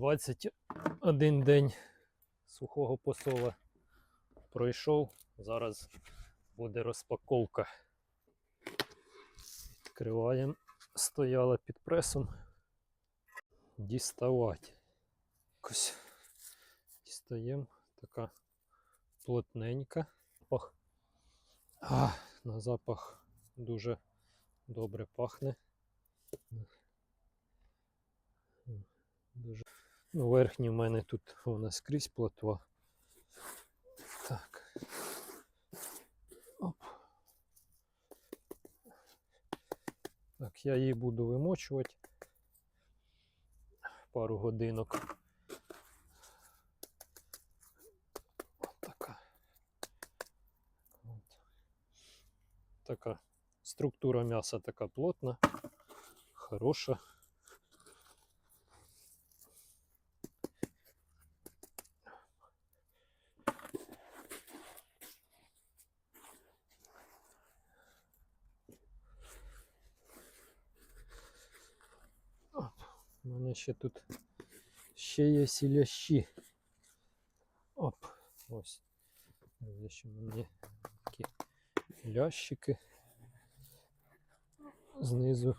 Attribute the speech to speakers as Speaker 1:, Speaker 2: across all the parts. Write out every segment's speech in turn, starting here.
Speaker 1: 21 день сухого посола пройшов. Зараз буде розпаковка. Відкриваємо. Стояла під пресом. Діставати. Якось дістаємо. Така плотненька. Пах. А, на запах дуже добре пахне. Дуже. Верхній в мене тут вона скрізь плотва. Так. Оп. Так, я її буду вимочувати пару годинок. От така. От. Така структура м'яса така плотна, хороша. У мене ще тут ще є сілящі. Оп, ось. Ще в мене такі лящики. Знизу.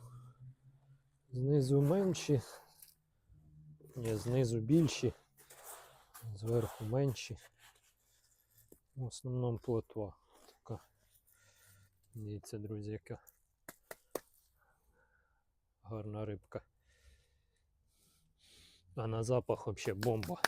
Speaker 1: Знизу менші. Ні, знизу більші. Зверху менші. В основному плотва. Така. Дивіться, друзі, яка гарна рибка. А на запах вообще бомба.